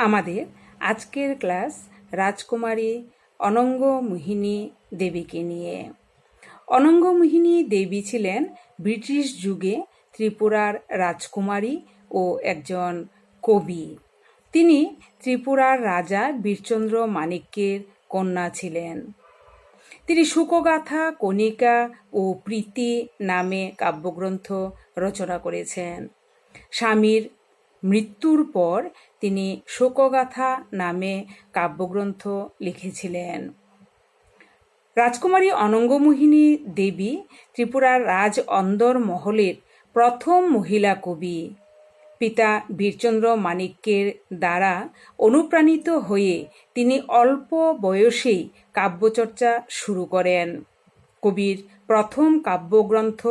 আমাদের আজকের ক্লাস রাজকুমারী অনঙ্গ মোহিনী দেবীকে নিয়ে। অনঙ্গ মোহিনী দেবী ছিলেন ব্রিটিশ যুগে ত্রিপুরার রাজকুমারী ও একজন কবি। তিনি ত্রিপুরার রাজা বীরচন্দ্র মাণিক্যের কন্যা ছিলেন। তিনি শুকগাথা, কণিকা ও প্রীতি নামে কাব্যগ্রন্থ রচনা করেছেন। স্বামীর মৃত্যুর পর তিনি শোকগাথা নামে কাব্যগ্রন্থ লিখেছিলেন। রাজকুমারী অনঙ্গমোহিনী দেবী ত্রিপুরার রাজ অন্দর মহলের প্রথম মহিলা কবি। পিতা বীরচন্দ্র মাণিক্যের দ্বারা অনুপ্রাণিত হয়ে তিনি অল্প বয়সেই কাব্যচর্চা শুরু করেন। কবির প্রথম কাব্যগ্রন্থ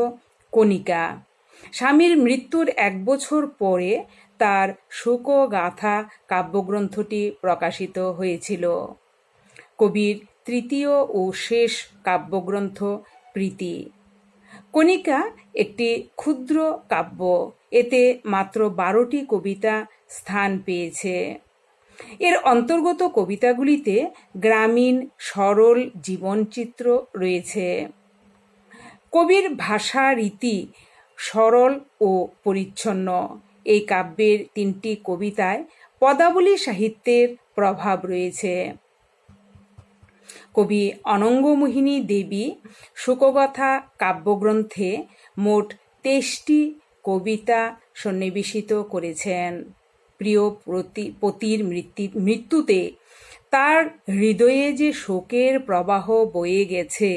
কণিকা। স্বামীর মৃত্যুর এক বছর পরে তার শোকগাথা কাব্যগ্রন্থটি প্রকাশিত হয়েছিল। কবির তৃতীয় ও শেষ কাব্যগ্রন্থ প্রীতি। কণিকা একটি ক্ষুদ্র কাব্য, এতে মাত্র বারোটি কবিতা স্থান পেয়েছে। এর অন্তর্গত কবিতাগুলিতে গ্রামীণ, সরল জীবনচিত্র রয়েছে। কবির ভাষা রীতি সরল ও পরিচ্ছন্ন। এই কাব্যের তিনটি কবিতায় পদাবলী সাহিত্যের প্রভাব রয়েছে। কবি অনঙ্গমোহিনী দেবী শোকগাথা কাব্যগ্রন্থে মোট তেইশটি কবিতা সন্নিবেশিত করেছেন। প্রিয় প্রতি, পতির মৃত্যু, মৃত্যুতে তার হৃদয়ে যে শোকের প্রবাহ বয়ে গেছে,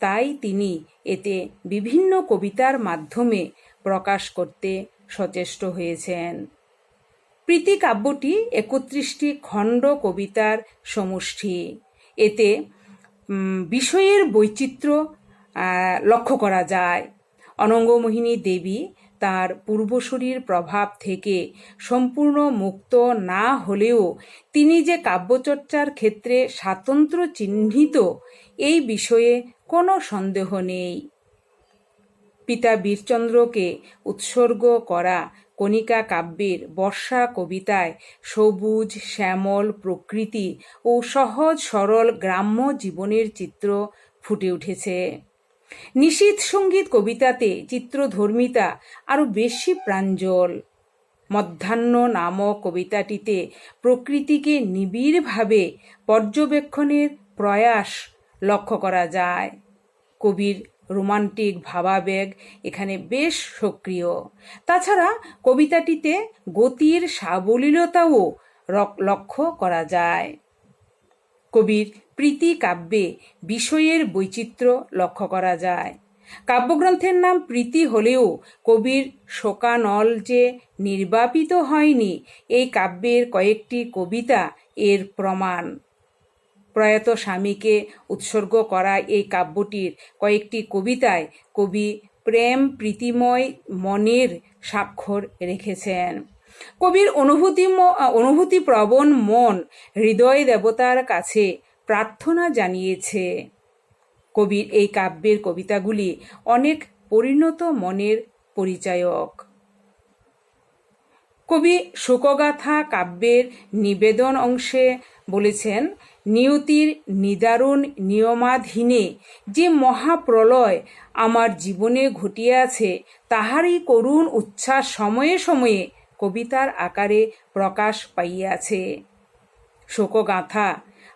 তাই তিনি এতে বিভিন্ন কবিতার মাধ্যমে প্রকাশ করতে সচেষ্ট হয়েছেন। প্রীতি কাব্যটি একত্রিশটি খণ্ড কবিতার সমষ্টি। এতে বিষয়ের বৈচিত্র্য লক্ষ্য করা যায়। অনঙ্গমোহিনী দেবী তার পূর্বশরীর প্রভাব থেকে সম্পূর্ণ মুক্ত না হলেও তিনি যে কাব্যচর্চার ক্ষেত্রে স্বাতন্ত্র্য চিহ্নিত, এই বিষয়ে কোনো সন্দেহ নেই। পিতা বীরচন্দ্রকে উৎসর্গ করা কণিকা কাব্যের বর্ষা কবিতায় সবুজ, শ্যামল প্রকৃতি ও সহজ, সরল গ্রাম্য জীবনের চিত্র ফুটে উঠেছে। নিশীথ সংগীত কবিতাতে চিত্রধর্মিতা আরও বেশি প্রাঞ্জল। মধ্যাহ্ন নামক কবিতাটিতে প্রকৃতিকে নিবিড়ভাবে পর্যবেক্ষণের প্রয়াস লক্ষ্য করা যায়। কবির রোমান্টিক ভাবাবেগ এখানে বেশ সক্রিয়। তাছাড়া কবিতাটিতে গতির সাবলীলতাও লক্ষ্য করা যায়। কবির প্রীতি কাব্যে বিষয়ের বৈচিত্র্য লক্ষ্য করা যায়। কাব্যগ্রন্থের নাম প্রীতি হলেও কবির শোকানল যে নির্বাপিত হয়নি, এই কাব্যের কয়েকটি কবিতা এর প্রমাণ। প্রয়াত স্বামীকে উৎসর্গ করা এই কাব্যটির কয়েকটি কবিতায় কবি প্রেম প্রীতিময় মনের স্বাক্ষর রেখেছেন। কবির অনুভূতি অনুভূতি প্রবণ মন হৃদয় দেবতার কাছে প্রার্থনা জানিয়েছে। কবির এই কাব্যের কবিতাগুলি অনেক পরিণত মনের পরিচায়ক। কবি শোকগাথা কাব্যের নিবেদন অংশে বলেছেন নিয়তির নিদারুণ নিয়মাধীনে যে মহাপ্রলয় আমার জীবনে ঘটিয়াছে তাহারই করুণ উচ্ছ্বাস সময়ে সময়ে কবিতার আকারে প্রকাশ পাইয়াছে। শোকগাথা,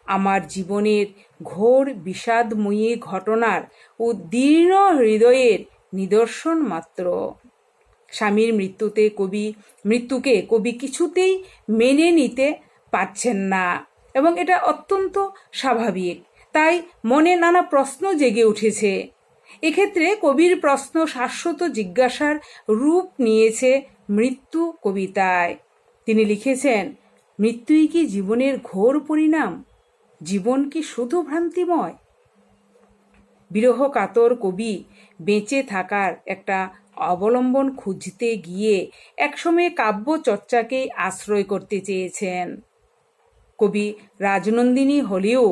আমার জীবনের ঘোর বিষাদময়ী ঘটনার উদ্দীর্ণ হৃদয়ের নিদর্শন মাত্র। স্বামীর মৃত্যুতে কবি, মৃত্যুকে কবি কিছুতেই মেনে নিতে পারছেন না। এবং এটা অত্যন্ত স্বাভাবিক। তাই মনে নানা প্রশ্ন জেগে উঠেছে। এক্ষেত্রে কবির প্রশ্ন শাশ্বত জিজ্ঞাসার রূপ নিয়েছে মৃত্যু কবিতায়। তিনি লিখেছেন, মৃত্যুই কি জীবনের ঘোর পরিণাম? জীবন কি শুধু ভ্রান্তিময়? বিরহ কাতর কবি বেঁচে থাকার একটা অবলম্বন খুঁজতে গিয়ে একসময় কাব্য চর্চাকেই আশ্রয় করতে চেয়েছেন। কবি রাজনন্দিনী হলেও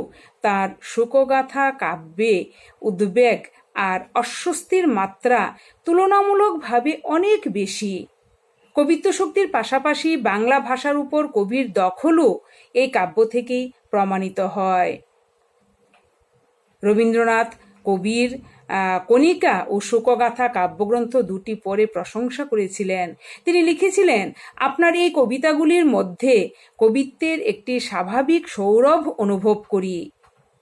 তার শোকগাথা কাব্যে উদ্বেগ আর অস্বস্তির মাত্রা তুলনামূলকভাবে অনেক বেশি। কবিত্ব শক্তির পাশাপাশি বাংলা ভাষার উপর কবির দখলও এই কাব্য থেকেই প্রমাণিত হয়। রবীন্দ্রনাথ কবির কণিকা ও শোকগাথা কাব্যগ্রন্থ দুটি পরে প্রশংসা করেছিলেন। তিনি লিখেছিলেন, আপনার এই কবিতাগুলির মধ্যে কবিত্বের একটি স্বাভাবিক সৌরভ অনুভব করি।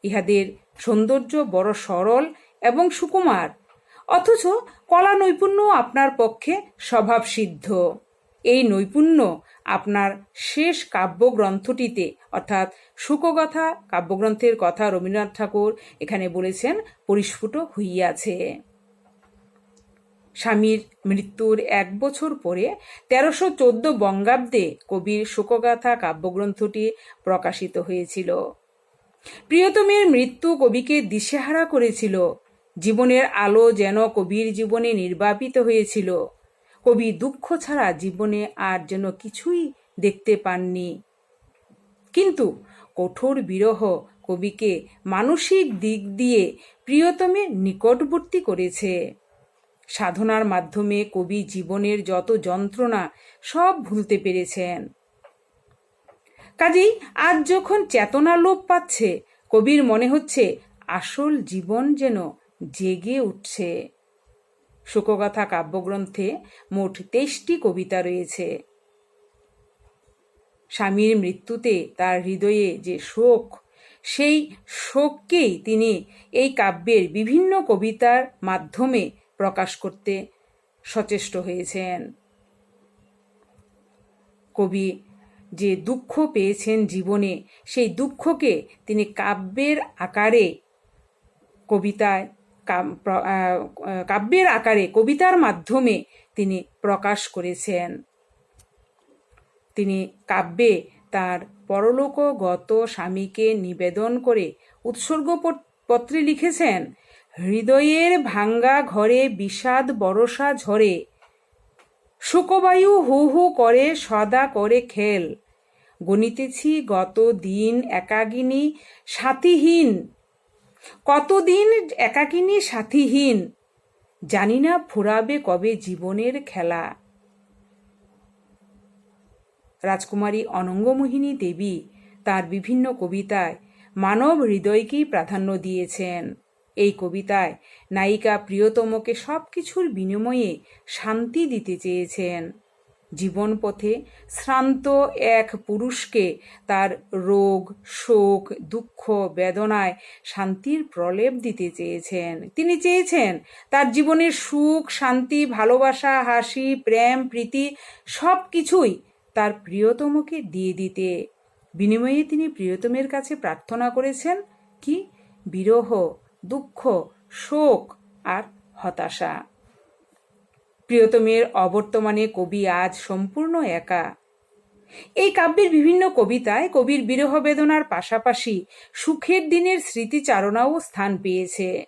ইহাদের সৌন্দর্য বড় সরল এবং সুকুমার। অথচ কলা নৈপুণ্য আপনার পক্ষে স্বভাবসিদ্ধ। এই নৈপুণ্য আপনার শেষ কাব্যগ্রন্থটিতে, অর্থাৎ শুকগাথা কাব্যগ্রন্থের কথা রবীন্দ্রনাথ ঠাকুর এখানে বলেছেন, পরিস্ফুট হইয়াছে। স্বামীর মৃত্যুর এক বছর পরে তেরোশো চোদ্দ বঙ্গাব্দে কবির শোকগাথা কাব্যগ্রন্থটি প্রকাশিত হয়েছিল। প্রিয়তমের মৃত্যু কবিকে দিশেহারা করেছিল। জীবনের আলো যেন কবির জীবনে নির্বাপিত হয়েছিল। কবি দুঃখ ছাড়া জীবনে আর যেন কিছুই দেখতে পাননি। কিন্তু কঠোর বিরহ কবিকে মানসিক দিক দিয়ে প্রিয়তমের নিকটবর্তী করেছে। সাধনার মাধ্যমে কবি জীবনের যত যন্ত্রণা সব ভুলতে পেরেছেন। কাজেই আজ যখন চেতনা লোপ পাচ্ছে, কবির মনে হচ্ছে আসল জীবন যেন জেগে উঠছে। শোকগাথা কাব্যগ্রন্থে মোট তেইশটি কবিতা রয়েছে। স্বামীর মৃত্যুতে তার হৃদয়ে যে শোক, সেই শোককেই তিনি এই কাব্যের বিভিন্ন কবিতার মাধ্যমে প্রকাশ করতে সচেষ্ট হয়েছেন। কবি যে দুঃখ পেয়েছেন জীবনে, সেই দুঃখকে তিনি কাব্যের আকারে কবিতায় কাব্যের আকারে কবিতার মাধ্যমে তিনি প্রকাশ করেছেন। তিনি কাব্যে তার পরলোকগত স্বামীকে নিবেদন করে উৎসর্গ পত্রে লিখেছেন, হৃদয়ের ভাঙ্গা ঘরে বিষাদ বরসা ঝরে, শোকবায়ু হু হু করে সদা করে খেল। গণিতেছি গত দিন একাগিনী সাথীহীন কতদিন একাকিনী সাথীহীন? জানি না ফুরাবে কবে জীবনের খেলা। রাজকুমারী অনঙ্গমোহিনী দেবী তার বিভিন্ন কবিতায় মানব হৃদয়কেই প্রাধান্য দিয়েছেন। এই কবিতায় নায়িকা প্রিয়তমকে সব কিছুর বিনিময়ে শান্তি দিতে চেয়েছেন। জীবন পথে শ্রান্ত এক পুরুষকে তার রোগ, শোক, দুঃখ, বেদনায় শান্তির প্রলেপ দিতে চেয়েছেন। তিনি চেয়েছেন তার জীবনের সুখ, শান্তি, ভালোবাসা, হাসি, প্রেম, প্রীতি সব কিছুই তার প্রিয়তমকে দিয়ে দিতে। বিনিময়ে তিনি প্রিয়তমের কাছে প্রার্থনা করেছেন কি? বিরহ, দুঃখ, শোক আর হতাশা। প্রিয়তমের অবর্তমানে কবি আজ সম্পূর্ণ একা। এই কাব্যের বিভিন্ন কবিতায় কবির বিরহ বেদনার পাশাপাশি সুখের দিনের স্মৃতিচারণাও স্থান পেয়েছে।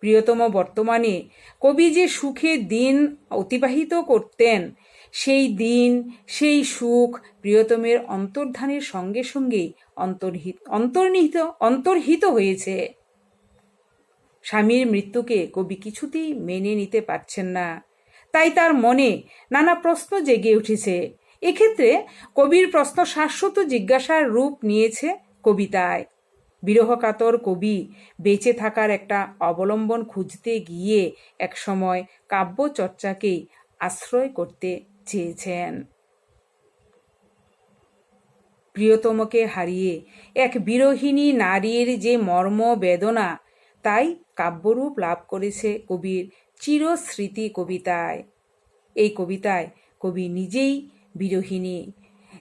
প্রিয়তম বর্তমানে কবি যে সুখে দিন অতিবাহিত করতেন, সেই দিন, সেই সুখ প্রিয়তমের অন্তর্ধানের সঙ্গে সঙ্গেই অন্তর্হিত অন্তর্নিহিত, অন্তর্হিত হয়েছে। স্বামীর মৃত্যুকে কবি কিছুতেই মেনে নিতে পারছেন না। তাই তার মনে নানা প্রশ্ন জেগে উঠেছে। এক্ষেত্রে কবির প্রশ্ন শাশ্বত জিজ্ঞাসার রূপ নিয়েছে কবিতায়। বিরহকাতর কবি বেঁচে থাকার একটা অবলম্বন খুঁজতে গিয়ে একসময় কাব্য চর্চাকেই আশ্রয় করতে চেয়েছেন। প্রিয়তমকে হারিয়ে এক বিরহিণী নারীর যে মর্ম বেদনা তাই কাব্যরূপ লাভ করেছে কবির চিরস্মৃতি কবিতায়। এই কবিতায় কবি নিজেই বিরহিণী।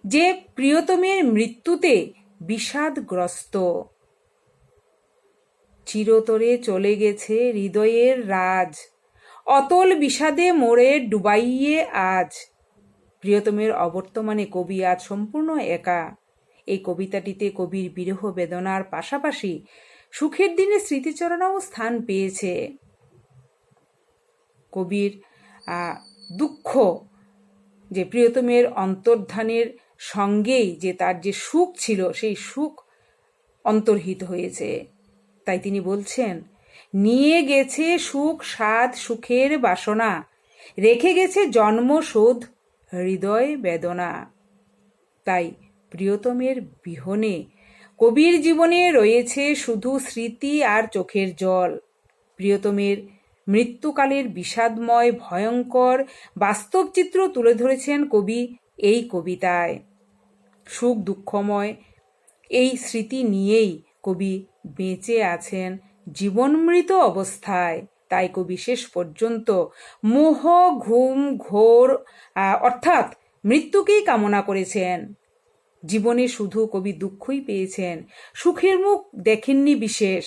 যে প্রিয়তমের মৃত্যুতে বিষাদগ্রস্ত। চিরতরে চলে গেছে হৃদয়ের রাজ। অতল বিষাদে মোড়ে ডুবাইয়ে আজ। প্রিয়তমের অবর্তমানে কবি আজ সম্পূর্ণ একা। এই কবিতাটিতে কবির বিরহ বেদনার পাশাপাশি সুখের দিনে স্মৃতিচরণাও স্থান পেয়েছে। কবির দুঃখ যে প্রিয়তমের অন্তর্ধানের সঙ্গেই যে তার যে সুখ ছিল, সেই সুখ অন্তর্হিত হয়েছে। তাই তিনি বলছেন, নিয়ে গেছে সুখ স্বাদ সুখের বাসনা, রেখে গেছে জন্ম শোধ হৃদয় বেদনা। তাই প্রিয়তমের বিহনে কবির জীবনে রয়েছে শুধু স্মৃতি আর চোখের জল। প্রিয়তমের মৃত্যুকালের বিষাদময়, ভয়ঙ্কর, বাস্তব চিত্র তুলে ধরেছেন কবি এই কবিতায়। সুখ দুঃখময়, এই স্মৃতি নিয়েই কবি বেঁচে আছেন জীবনমৃত অবস্থায়। তাই কবি শেষ পর্যন্ত মোহ, ঘুম, ঘোর অর্থাৎ মৃত্যুকেই কামনা করেছেন। জীবনে শুধু কবি দুঃখই পেয়েছেন, সুখের মুখ দেখেননি বিশেষ।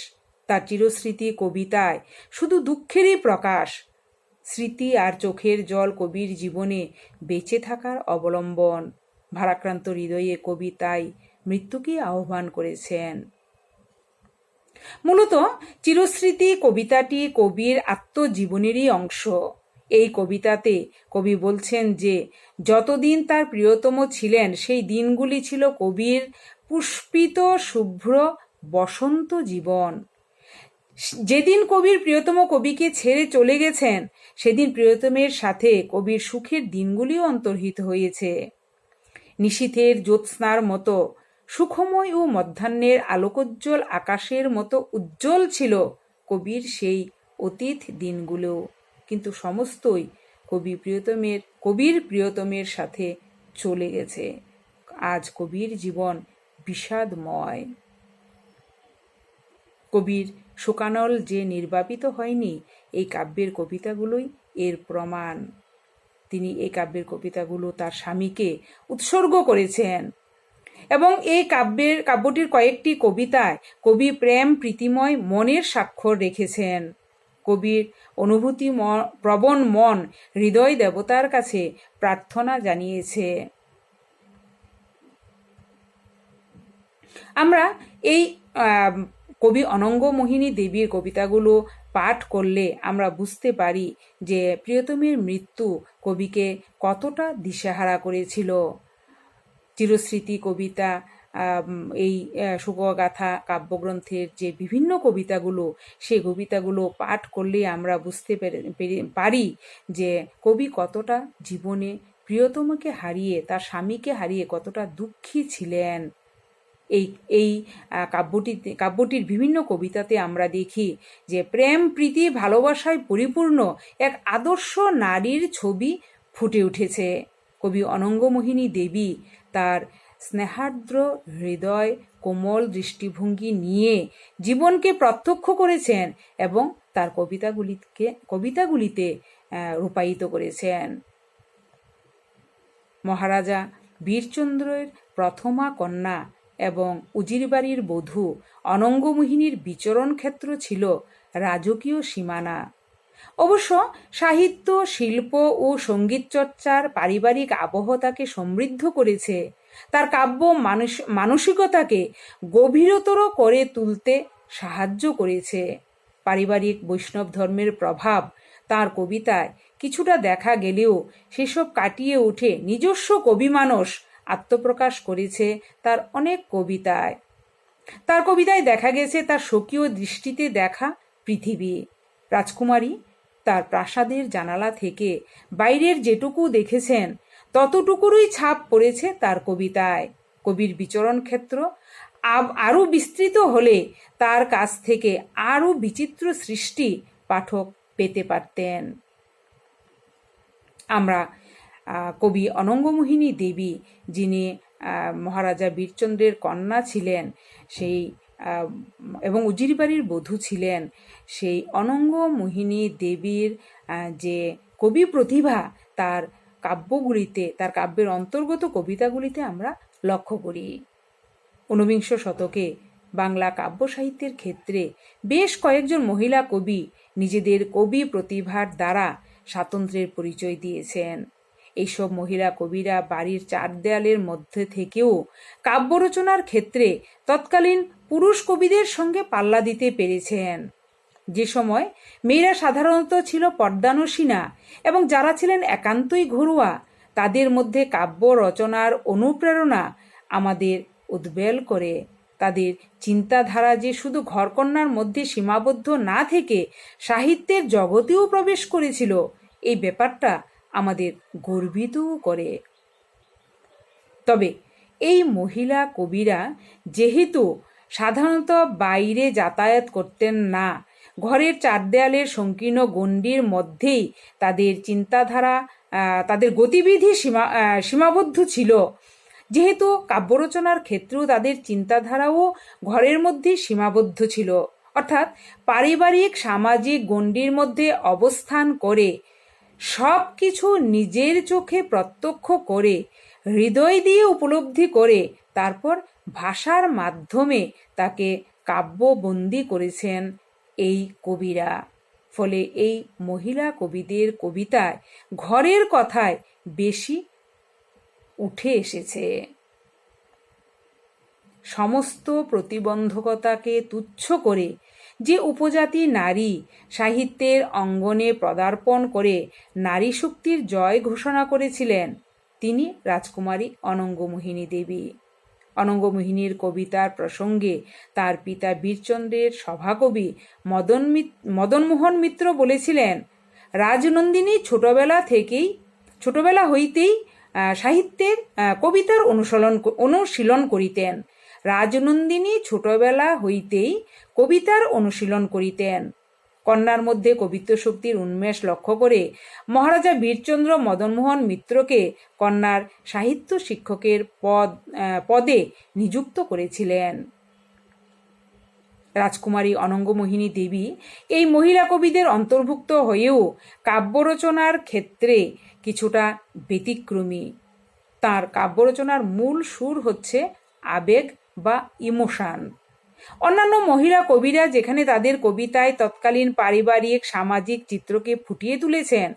তার চিরস্মৃতি কবিতায়। শুধু দুঃখেরই প্রকাশ। স্মৃতি আর চোখের জল কবির জীবনে বেঁচে থাকার অবলম্বন। ভারাক্রান্ত হৃদয়ে কবি তাই মৃত্যুকে আহ্বান করেছেন। মূলত চিরস্মৃতি কবিতাটি কবির আত্মজীবনেরই অংশ। এই কবিতাতে কবি বলছেন যে, যতদিন তার প্রিয়তম ছিলেন, সেই দিনগুলি ছিল কবির পুষ্পিত, শুভ্র, বসন্ত জীবন। যেদিন কবির প্রিয়তম কবিকে ছেড়ে চলে গেছেন, সেদিন প্রিয়তমের সাথে কবির সুখের দিনগুলিও অন্তর্হিত হয়েছে। নিশীথের জ্যোৎস্নার মতো, সুখময় ও মধ্যাহ্নের আলোকোজ্জ্বল আকাশের মতো উজ্জ্বল ছিল কবির সেই অতীত দিনগুলো। কিন্তু সমস্তই কবি প্রিয়তমের, কবির প্রিয়তমের সাথে চলে গেছে। আজ কবির জীবন বিষাদময়। কবির শোকানল যে নির্বাপিত হয়নি, এই কাব্যের কবিতাগুলোই এর প্রমাণ। তিনি এই কাব্যের কবিতাগুলো তার স্বামীকে উৎসর্গ করেছেন এবং এই কাব্যের, কাব্যটির কয়েকটি কবিতায় কবি প্রেম, প্রীতিময়, মনের স্বাক্ষর রেখেছেন। কবির অনুভূতি প্রবণ মন হৃদয় দেবতার কাছে প্রার্থনা জানিয়েছে। আমরা এই কবি অনঙ্গ মোহিনী দেবীর কবিতাগুলো পাঠ করলে আমরা বুঝতে পারি যে প্রিয়তমের মৃত্যু কবিকে কতটা দিশাহারা করেছিল। চিরস্মৃতি কবিতা এই শুভগাথা কাব্যগ্রন্থের যে বিভিন্ন কবিতাগুলো সেই কবিতাগুলো পাঠ করলে আমরা বুঝতে পারি যে কবি কতটা জীবনে প্রিয়তমকে হারিয়ে, তার স্বামীকে হারিয়ে কতটা দুঃখী ছিলেন। এই এই কাব্যটিতে কাব্যটির বিভিন্ন কবিতাতে আমরা দেখি যে প্রেম, প্রীতি, ভালোবাসায় পরিপূর্ণ এক আদর্শ নারীর ছবি ফুটে উঠেছে। কবি অনঙ্গমোহিনী দেবী তার স্নেহার্দ্র হৃদয়, কোমল দৃষ্টিভঙ্গি নিয়ে জীবনকে প্রত্যক্ষ করেছেন এবং তার কবিতাগুলিকে, কবিতাগুলিতে রূপায়িত করেছেন। মহারাজা বীরচন্দ্রের প্রথমা কন্যা এবং উজিরবাড়ির বধূ অনঙ্গমোহিনীর বিচরণ ক্ষেত্র ছিল রাজকীয় সীমানা। অবশ্য সাহিত্য, শিল্প ও সংগীত চর্চার পারিবারিক আবহ তাকে সমৃদ্ধ করেছে। তার কাব্য মানুষ, মানসিকতাকে গভীরতর করে তুলতে সাহায্য করেছে। পারিবারিক বৈষ্ণব ধর্মের প্রভাব তার কবিতায় কিছুটা দেখা গেলেও সেসব কাটিয়ে উঠে নিজস্ব কবি মানুষ আত্মপ্রকাশ করেছে তার অনেক কবিতায়। তার কবিতায় দেখা গেছে তার স্বকীয় দৃষ্টিতে দেখা পৃথিবী। রাজকুমারী তার প্রাসাদের জানালা থেকে বাইরের যেটুকু দেখেছেন, ততটুকুরই ছাপ পড়েছে তার কবিতায়। কবির বিচরণ ক্ষেত্র আরও বিস্তৃত হলে তার কাছ থেকে আরও বিচিত্র সৃষ্টি পাঠক পেতে পারতেন। আমরা কবি অনঙ্গমোহিনী দেবী, যিনি মহারাজা বীরচন্দ্রের কন্যা ছিলেন, সেই এবং উজিরবাড়ির বধূ ছিলেন, সেই অনঙ্গ মোহিনী দেবীর যে কবি প্রতিভা, তার কাব্যগুলিতে, তার কাব্যের অন্তর্গত কবিতাগুলিতে আমরা লক্ষ্য করি। ঊনবিংশ শতকে বাংলা কাব্য সাহিত্যের ক্ষেত্রে বেশ কয়েকজন মহিলা কবি নিজেদের কবি প্রতিভার দ্বারা স্বাতন্ত্র্যের পরিচয় দিয়েছেন। এইসব মহিলা কবিরা বাড়ির চার দেয়ালের মধ্যে থেকেও কাব্য রচনার ক্ষেত্রে তৎকালীন পুরুষ কবিদের সঙ্গে পাল্লা দিতে পেরেছেন। যে সময় মেয়েরা সাধারণত ছিল পর্দানসীনা এবং যারা ছিলেন একান্তই ঘরোয়া, তাদের মধ্যে কাব্য রচনার অনুপ্রেরণা আমাদের উদ্বেল করে। তাদের চিন্তাধারা যে শুধু ঘরকন্যার মধ্যে সীমাবদ্ধ না থেকে সাহিত্যের জগতেও প্রবেশ করেছিল, এই ব্যাপারটা আমাদের গর্বিতও করে। তবে এই মহিলা কবিরা যেহেতু সাধারণত বাইরে যাতায়াত করতেন না, ঘরের চার দেয়ালের সংকীর্ণ গণ্ডির মধ্যেই তাদের চিন্তাধারা তাদের গতিবিধি সীমা সীমাবদ্ধ ছিল। যেহেতু কাব্যরচনার ক্ষেত্রেও তাদের চিন্তাধারাও ঘরের মধ্যে সীমাবদ্ধ ছিল। অর্থাৎ পারিবারিক সামাজিক গণ্ডির মধ্যে অবস্থান করে সব কিছু নিজের চোখে প্রত্যক্ষ করে, হৃদয় দিয়ে উপলব্ধি করে, তারপর ভাষার মাধ্যমে তাকে কাব্যবন্দি করেছেন এই কবিরা। ফলে এই মহিলা কবিদের কবিতায় ঘরের কথায় বেশি উঠে এসেছে। সমস্ত প্রতিবন্ধকতাকে তুচ্ছ করে যে উপজাতি নারী সাহিত্যের অঙ্গনে পদার্পণ করে নারী শক্তির জয় ঘোষণা করেছিলেন, তিনি রাজকুমারী অনঙ্গমোহিনী দেবী। অনঙ্গমোহিনীর কবিতার প্রসঙ্গে তার পিতা বীরচন্দ্রের সভাকবি মদন মদনমোহন মিত্র বলেছিলেন, রাজনন্দিনী ছোটবেলা থেকেই, ছোটবেলা হইতেই সাহিত্যের কবিতার ক- অনুশীলন করিতেন। রাজনন্দিনী ছোটবেলা হইতেই কবিতার অনুশীলন করিতেন। কন্যার মধ্যে কবিত্ব শক্তির উন্মেষ লক্ষ্য করে মহারাজা বীরচন্দ্র মদনমোহন মিত্রকে কন্যার সাহিত্য শিক্ষকের পদ পদে নিযুক্ত করেছিলেন। রাজকুমারী অনঙ্গমোহিনী দেবী এই মহিলা কবিদের অন্তর্ভুক্ত হয়েও কাব্যরচনার ক্ষেত্রে কিছুটা ব্যতিক্রমী। তার কাব্যরচনার মূল সুর হচ্ছে আবেগ বা ইমোশান। অন্যান্য মহিলা কবিরা যেখানে তাদের কবিতায় তৎকালীন পারিবারিক, সামাজিক চিত্রকে ফুটিয়ে তুলেছেন,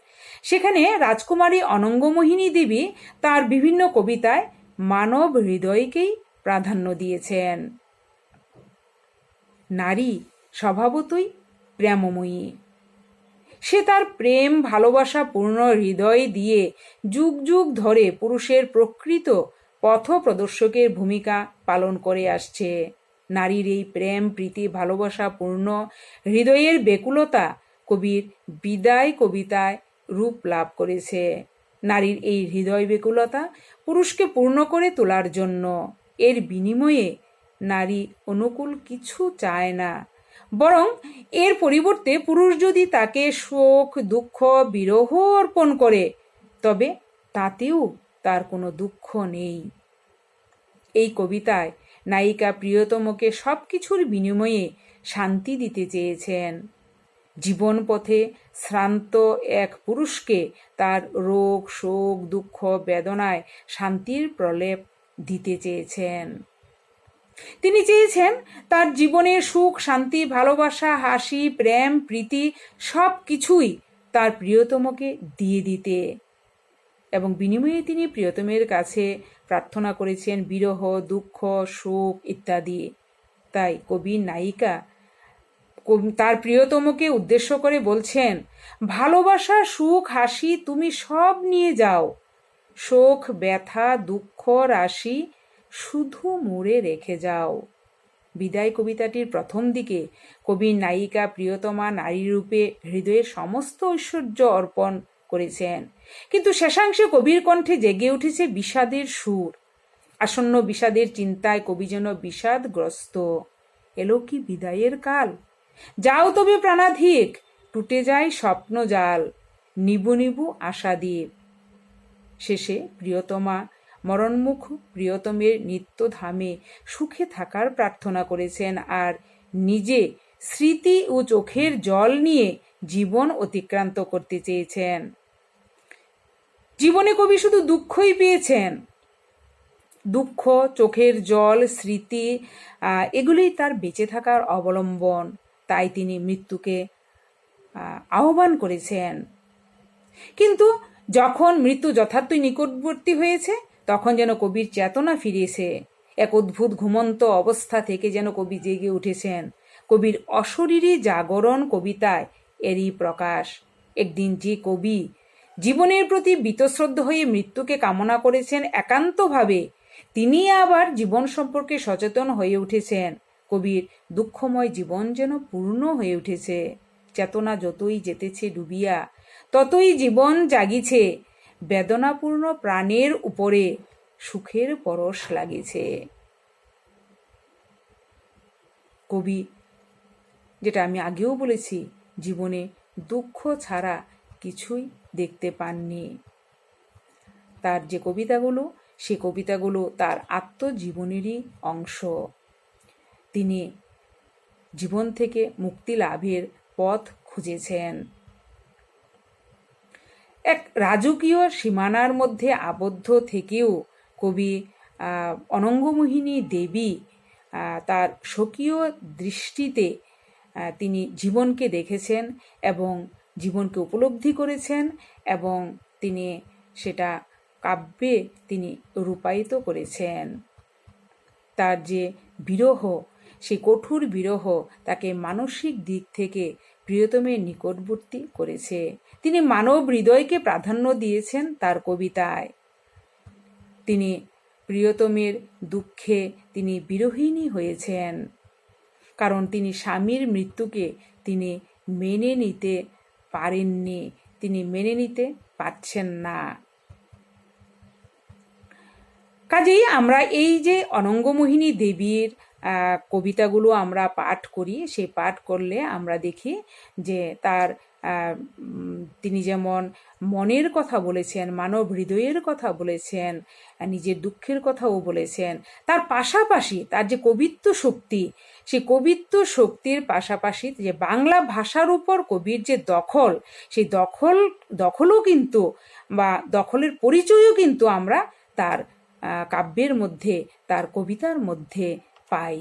সেখানে রাজকুমারী অনঙ্গমোহিনী দেবী তার বিভিন্ন কবিতায় মানব হৃদয়কেই প্রাধান্য দিয়েছেন। নারী স্বভাবতই প্রেমময়ী। সে তার প্রেম ভালোবাসা পূর্ণ হৃদয় দিয়ে যুগ যুগ ধরে পুরুষের প্রকৃত পথ প্রদর্শকের ভূমিকা পালন করে আসছে। নারীর এই প্রেম, প্রীতি ভালোবাসা পূর্ণ হৃদয়ের বেকুলতা কবির বিদায় কবিতায় রূপ লাভ করেছে। নারীর এই হৃদয় বেকুলতা পুরুষকে পূর্ণ করে তোলার জন্য। এর বিনিময়ে নারী অনুকূল কিছু চায় না। বরং এর পরিবর্তে পুরুষ যদি তাকে শোক, দুঃখ, বিরহ অর্পণ করে, তবে তাতেও তার কোনো দুঃখ নেই। এই কবিতায় নায়িকা প্রিয়তমকে সব কিছুর বিনিময়ে শান্তি দিতে চেয়েছেন। জীবন পথে শ্রান্ত এক পুরুষকে তার রোগ, শোক, দুঃখ, বেদনায় শান্তির প্রলেপ দিতে চেয়েছেন। তিনি চেয়েছেন তার জীবনের সুখ, শান্তি, ভালোবাসা, হাসি, প্রেম, প্রীতি সব কিছুই তার প্রিয়তমকে দিয়ে দিতে। এবং বিনিময়ে তিনি প্রিয়তমের কাছে প্রার্থনা করেছেন বিরহ, দুঃখ, শোক ইত্যাদি। তাই কবি নায়িকা তার প্রিয়তমকে উদ্দেশ্য করে বলছেন, ভালোবাসা, সুখ, হাসি তুমি সব নিয়ে যাও। শোক, ব্যথা, দুঃখ, রাশি শুধু মুড়ে রেখে যাও। বিদায় কবিতাটির প্রথম দিকে কবির নায়িকা প্রিয়তমা নারী রূপে হৃদয়ের সমস্ত ঐশ্বর্য অর্পণ করেছেন। কিন্তু শেষাংশে কবির কণ্ঠে জেগে উঠেছে বিষাদের সুর। আসন্ন বিষাদের চিন্তায় কবি যেন বিষাদগ্রস্ত। এলো কি বিদায়ের কাল? যাও তবে প্রাণাধিক, টুটে যায় স্বপ্ন জাল, নিবু নিবু আশাদ্বীপ শেষে প্রিয়তমা, মরণমুখ প্রিয়তমের নিত্যধামে সুখে থাকার প্রার্থনা করেছেন আর নিজে স্মৃতি ও চোখের জল নিয়ে জীবন অতিক্রান্ত করতে চেয়েছেন। জীবনে কবি শুধু দুঃখই পেয়েছেন। দুঃখ, চোখের জল, স্মৃতি এগুলোই তার বেঁচে থাকার অবলম্বন। তাই তিনি মৃত্যুকে আহ্বান করেছেন। কিন্তু যখন মৃত্যু যথার্থই নিকটবর্তী হয়েছে, তখন যেন কবির চেতনা ফিরেছে। এক অদ্ভুত ঘুমন্ত অবস্থা থেকে যেন কবি জেগে উঠেছেন। কবির অশরীরী জাগরণ কবিতায় এরই প্রকাশ। একদিন যে কবি জীবনের প্রতি বীতশ্রদ্ধ হয়ে মৃত্যুকে কামনা করেছেন একান্তভাবে তিনি আবার জীবন সম্পর্কে সচেতন হয়ে উঠেছেন। কবির দুঃখময় জীবন যেন পূর্ণ হয়ে উঠেছে। চেতনা যতই যেতেছে ডুবিয়া, ততই জীবন জাগিছে। বেদনাপূর্ণ প্রাণের উপরে সুখের পরশ লাগেছে। কবি, যেটা আমি আগেও বলেছি, জীবনে দুঃখ ছাড়া কিছুই দেখতে পাননি। তার যে কবিতাগুলো, সে কবিতাগুলো তার আত্মজীবনেরই অংশ। তিনি জীবন থেকে মুক্তি লাভের পথ খুঁজেছেন। এক রাজকীয় সীমানার মধ্যে আবদ্ধ থেকেও কবি অনঙ্গমোহিনী দেবী তার স্বকীয় দৃষ্টিতে তিনি জীবনকে দেখেছেন এবং জীবনকে উপলব্ধি করেছেন এবং তিনি সেটা কাব্যে তিনি রূপায়িত করেছেন। তার যে বিরহ সেই কঠোর বিরহ তাকে মানসিক দিক থেকে প্রিয়তমের নিকটবর্তী করেছে। তিনি মানব হৃদয়কে প্রাধান্য দিয়েছেন তার কবিতায়। তিনি প্রিয়তমের দুঃখে তিনি বিরোহিনী হয়েছেন। কারণ তিনি স্বামীর মৃত্যুকে তিনি মেনে নিতে পারেননি। তিনি মেনে নিতে পারছেন না। কাজেই আমরা এই যে অনঙ্গমোহিনী দেবীর কবিতাগুলো আমরা পাঠ করি সেই পাঠ করলে আমরা দেখি যে তার তিনি যেমন মনের কথা বলেছেন, মানব হৃদয়ের কথা বলেছেন, নিজের দুঃখের কথাও বলেছেন, তার পাশাপাশি তার যে কবিত্ব শক্তি সেই কবিত্ব শক্তির পাশাপাশি যে বাংলা ভাষার উপর কবির যে দখল, সেই দখল, দখলও কিন্তু বা দখলের পরিচয়ও কিন্তু আমরা তার কাব্যের মধ্যে, তার কবিতার মধ্যে পাই।